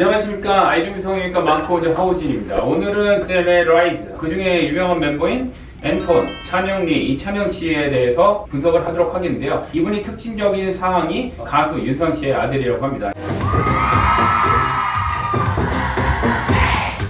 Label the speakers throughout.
Speaker 1: 안녕하십니까 아이돌 성형외과 마코드 하우진입니다. 오늘은 쌤의 라이즈 그 중에 유명한 멤버인 앤톤, 찬영리, 이찬영 씨에 대해서 분석을 하도록 하겠는데요. 이분이 특징적인 상황이 가수 윤상 씨의 아들이라고 합니다.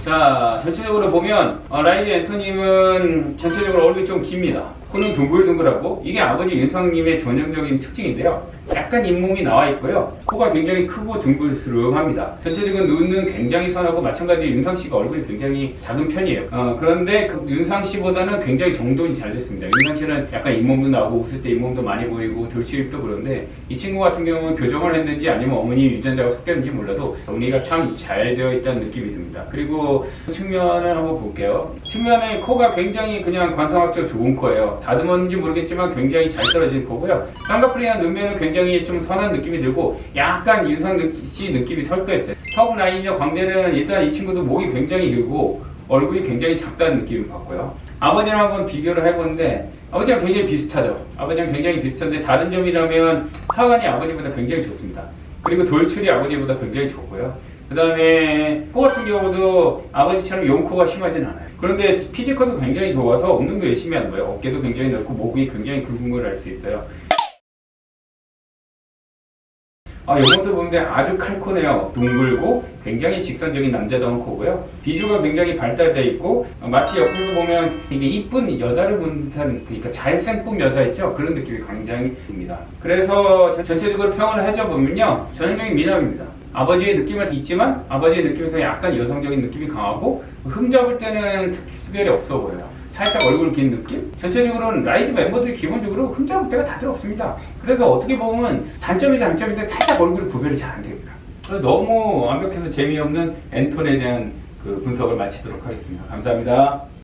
Speaker 1: 자, 전체적으로 보면 어, 라이즈 앤토님은 전체적으로 얼굴이 좀 깁니다. 코는 둥글둥글하고 이게 아버지 윤상님의 전형적인 특징인데요. 약간 잇몸이 나와 있고요. 코가 굉장히 크고 둥글스름합니다. 전체적인 눈은 굉장히 선하고 마찬가지로 윤상 씨가 얼굴이 굉장히 작은 편이에요. 어, 그런데 그 윤상 씨보다는 굉장히 정돈이 잘 됐습니다. 윤상 씨는 약간 잇몸도 나오고 웃을 때 잇몸도 많이 보이고 돌출입도 그런데 이 친구 같은 경우는 교정을 했는지 아니면 어머니 유전자가 섞였는지 몰라도 정리가 참 잘 되어 있다는 느낌이 듭니다. 그리고 측면을 한번 볼게요. 측면에 코가 굉장히 그냥 관상학적 좋은 코예요. 다듬었는지 모르겠지만 굉장히 잘 떨어진 코고요. 쌍꺼풀이나 눈매는 굉장히 좀 선한 느낌이 들고 약간 윤상 씨 느낌이 섞여 있어요. 턱 라인이나 광대는 일단 이 친구도 목이 굉장히 길고 얼굴이 굉장히 작다는 느낌을 받고요. 아버지랑 한번 비교를 해보는데 아버지랑 굉장히 비슷하죠. 아버지랑 굉장히 비슷한데 다른 점이라면 하관이 아버지보다 굉장히 좋습니다. 그리고 돌출이 아버지보다 굉장히 좋고요. 그 다음에 코 같은 경우도 아버지처럼 용코가 심하진 않아요. 그런데 피지컬도 굉장히 좋아서 운동도 열심히 하는 거예요. 어깨도 굉장히 넓고 목이 굉장히 굵은 걸 알 수 있어요. 아, 이 모습 보는데 아주 칼코네요. 둥글고 굉장히 직선적인 남자다운 코고요. 비주가 굉장히 발달되어 있고 어, 마치 옆에서 보면 이게 이쁜 여자를 본 듯한 그러니까 잘생품 여자 있죠? 그런 느낌이 굉장히 듭니다. 그래서 전- 전체적으로 평을 해줘 보면요. 전형적인 미남입니다. 아버지의 느낌은 있지만 아버지의 느낌에서 약간 여성적인 느낌이 강하고 흠 잡을 때는 특- 특별히 없어 보여요. 살짝 얼굴 긴 느낌? 전체적으로는 라이즈 멤버들이 기본적으로 흠 잡을 때가 다들 없습니다. 그래서 어떻게 보면 단점이 단점인데 살짝 얼굴이 구별이 잘 안 됩니다. 그래서 너무 완벽해서 재미없는 앤톤에 대한 그 분석을 마치도록 하겠습니다. 감사합니다.